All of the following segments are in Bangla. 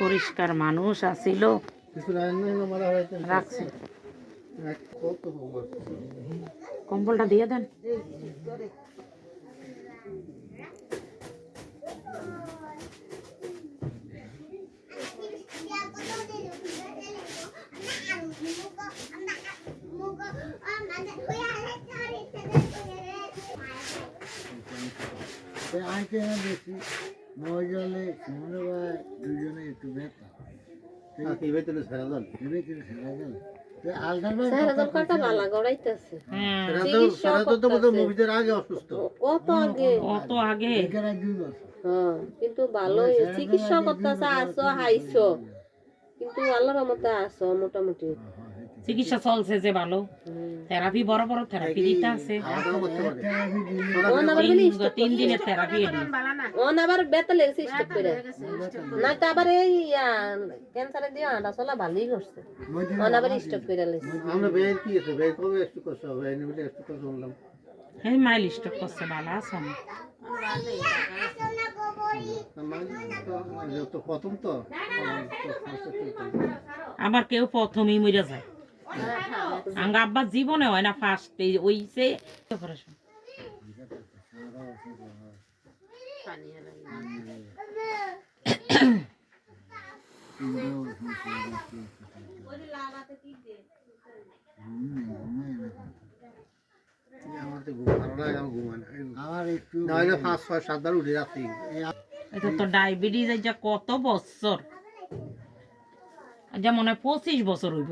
পরিষ্কার মানুষ আসিল কিছু রান্না হলো মারা হয়েছে রাখছে কত হোমওয়ার্ক কম্বলটা দিয়ে দেন আইতে না বেশি মনে হয় দুজনে একটু ব্যথা হ্যাঁ হ্যাঁ। কিন্তু ভালো চিকিৎসা করতেছে আসো হাইছো কিন্তু আল্লাহর রহমতে আসো মোটামুটি। চিকিৎসা চলছে যে ভালো। থেরাপি বড় বড় থেরাপি দিতে আছে। ওন আবার বলি তিন- দিনের থেরাপি ওন আবার বেতা লেগেছে স্টক করে। না তো আবার এই ক্যান্সারে দিয়ে আটা চলা ভালোই করছে। ওন আবার স্টক করে লেগেছে আমরা বের কি আছে? বের কবে হবে নিমিতে একটু কষ্ট বললাম। এই মাইল স্টক করছে ভালো আছে আমি। তো তো। আবার কেউ প্রথমেই মরে যায়। আঙ্গা আব্বার জীবনে হয় না ফার্স্ট ওই সে অপারেশন এটা তো ডায়াবেটিস কত বছর? যা মনে হয় পঁচিশ বছর হইব।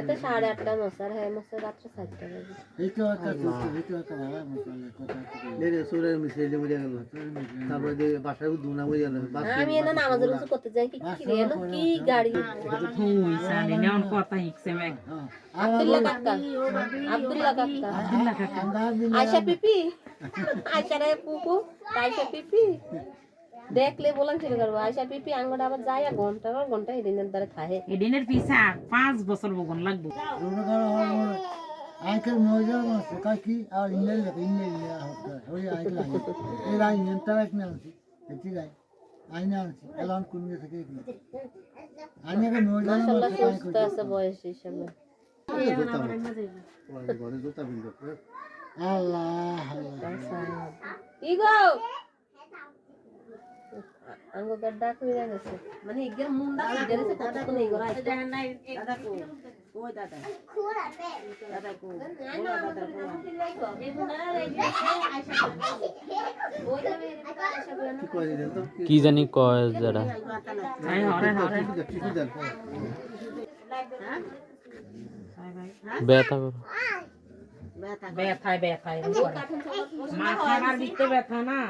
এতে সাড়ে আটটা মশার হ্যাঁ মশার রাত্রে চারটা বাজে। সুরের মিশিয়ে বুঝে গেল। তারপরে যে বাসায় দুনা বুঝে গেল। আমি এনে নামাজের উঁচু করতে যাই কি কি রে এলো কি গাড়ি? হুই সানি নেওয়ার কথা হিকছে ম্যাগ আব্দুল্লাহ কাকা আব্দুল্লাহ কাকা আব্দুল্লাহ কাকা আয়সা পিপি আয়সা রে আয়সা পিপি। দেখলে বলান শুরু করব। আয়সা পিপি আঙ্গটা আবার যায় আর ঘণ্টা আর ঘণ্টা এদিনের দ্বারা খায় এদিনের পিছা পাঁচ বছর বগন লাগবো। মাছ কাকি আর ওই এক আছে থেকে মাছ সুস্থ আছে বয়স হিসাবে আল্লাহ আল্লাহ। কি গো আঙ্গ গেছে ইগের মুন্ডা ইগের সে কতক্ষণ এই গরা দাদা নাই দাদা কো জানি কয় যারা। হরে ব্যথা ব্যথায় ব্যথায় মাথা দিতে ব্যথা না।